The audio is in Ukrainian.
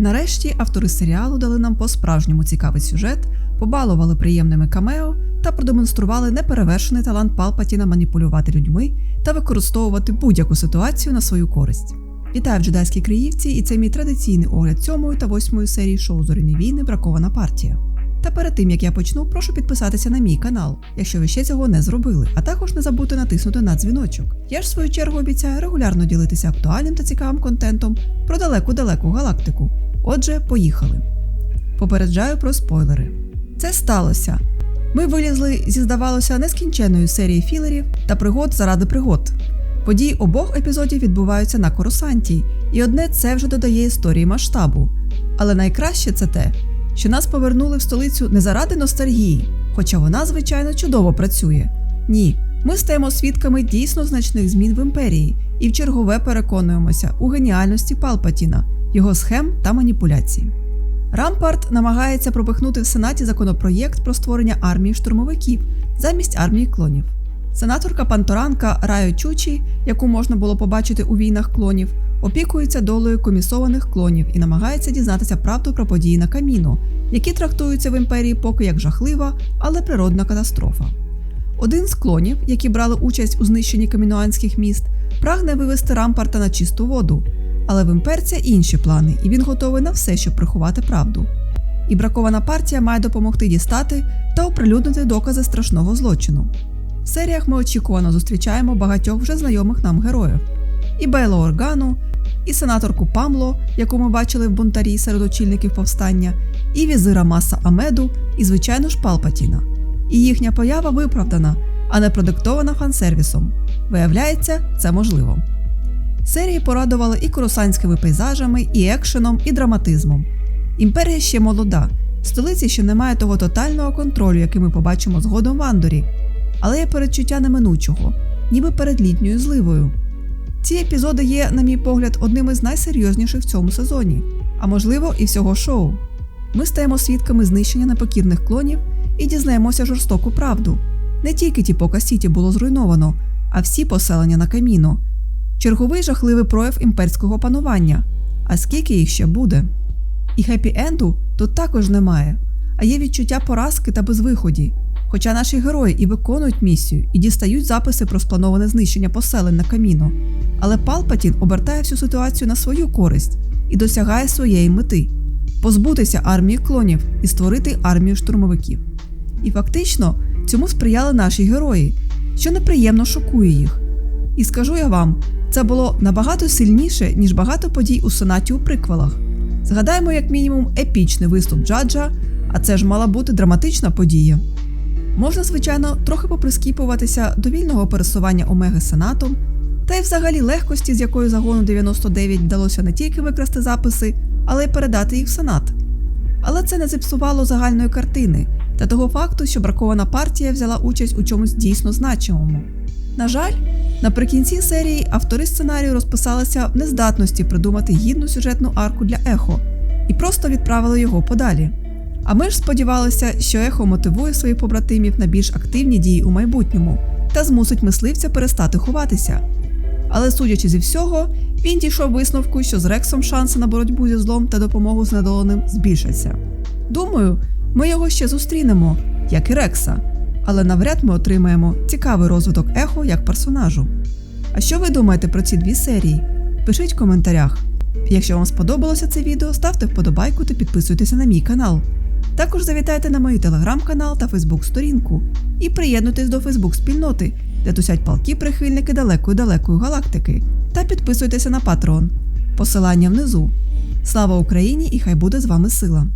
Нарешті автори серіалу дали нам по-справжньому цікавий сюжет, побалували приємними камео та продемонстрували неперевершений талант Палпатіна маніпулювати людьми та використовувати будь-яку ситуацію на свою користь. Вітаю в джедайській Криївці, і це мій традиційний огляд сьомої та восьмої серії шоу Зоряні війни Бракована партія. Та перед тим як я почну, прошу підписатися на мій канал, якщо ви ще цього не зробили, а також не забудьте натиснути на дзвіночок. Я ж в свою чергу обіцяю регулярно ділитися актуальним та цікавим контентом про далеку-далеку галактику. Отже, поїхали. Попереджаю про спойлери. Це сталося. Ми вилізли зі, здавалося, нескінченної серії філерів та пригод заради пригод. Події обох епізодів відбуваються на Корусанті, і одне це вже додає історії масштабу. Але найкраще це те, що нас повернули в столицю не заради ностальгії, хоча вона, звичайно, чудово працює. Ні, ми стаємо свідками дійсно значних змін в імперії і в чергове переконуємося у геніальності Палпатіна, його схем та маніпуляцій. Рампарт намагається пропихнути в Сенаті законопроєкт про створення армії штурмовиків замість армії клонів. Сенаторка Панторанка Райо Чучі, яку можна було побачити у війнах клонів, опікується долею комісованих клонів і намагається дізнатися правду про події на каміно, які трактуються в імперії поки як жахлива, але природна катастрофа. Один з клонів, які брали участь у знищенні камінуанських міст, прагне вивести рампарта на чисту воду, але в імперця інші плани, і він готовий на все, щоб приховати правду. І бракована партія має допомогти дістати та оприлюднити докази страшного злочину. В серіях ми очікувано зустрічаємо багатьох вже знайомих нам героїв: і Бейло Органу, і сенаторку Памло, яку ми бачили в бунтарі серед очільників повстання, і візира Маса Амеду, і, звичайно ж, Палпатіна. І їхня поява виправдана, а не продиктована фансервісом. Виявляється, це можливо. Серії порадували і корусанськими пейзажами, і екшеном, і драматизмом. Імперія ще молода, столиці ще немає того тотального контролю, який ми побачимо згодом в Андорі, але є передчуття неминучого, ніби перед літньою зливою. Ці епізоди є, на мій погляд, одним із найсерйозніших в цьому сезоні, а можливо, і всього шоу. Ми стаємо свідками знищення непокірних клонів і дізнаємося жорстоку правду. Не тільки Тіпока Сіті було зруйновано, а всі поселення на каміно. Черговий жахливий прояв імперського панування. А скільки їх ще буде? І хеппі-енду тут також немає, а є відчуття поразки та безвиході. Хоча наші герої і виконують місію, і дістають записи про сплановане знищення поселень на каміно. Але Палпатін обертає всю ситуацію на свою користь і досягає своєї мети позбутися армії клонів і створити армію штурмовиків. І фактично цьому сприяли наші герої, що неприємно шокує їх. І скажу я вам, це було набагато сильніше, ніж багато подій у сенаті у приквелах. Згадаємо, як мінімум, епічний виступ Джаджа, а це ж мала бути драматична подія. Можна, звичайно, трохи поприскіпуватися до вільного пересування Омеги Сенатом, та й взагалі легкості, з якою загону 99 вдалося не тільки викрасти записи, але й передати їх в Сенат. Але це не зіпсувало загальної картини та того факту, що бракована партія взяла участь у чомусь дійсно значимому. На жаль, наприкінці серії автори сценарію розписалися в нездатності придумати гідну сюжетну арку для ехо і просто відправили його подалі. А ми ж сподівалися, що ехо мотивує своїх побратимів на більш активні дії у майбутньому та змусить мисливця перестати ховатися. Але судячи зі всього, він дійшов висновку, що з Рексом шанси на боротьбу зі злом та допомогу знедоленим збільшаться. Думаю, ми його ще зустрінемо, як і Рекса, але навряд ми отримаємо цікавий розвиток ехо як персонажу. А що ви думаєте про ці дві серії? Пишіть в коментарях. Якщо вам сподобалося це відео, ставте вподобайку та підписуйтеся на мій канал. Також завітайте на мій телеграм-канал та Фейсбук-сторінку і приєднуйтесь до Фейсбук-спільноти, де тусять палки прихильники далекої-далекої галактики, та підписуйтеся на Patreon. Посилання внизу. Слава Україні і хай буде з вами сила!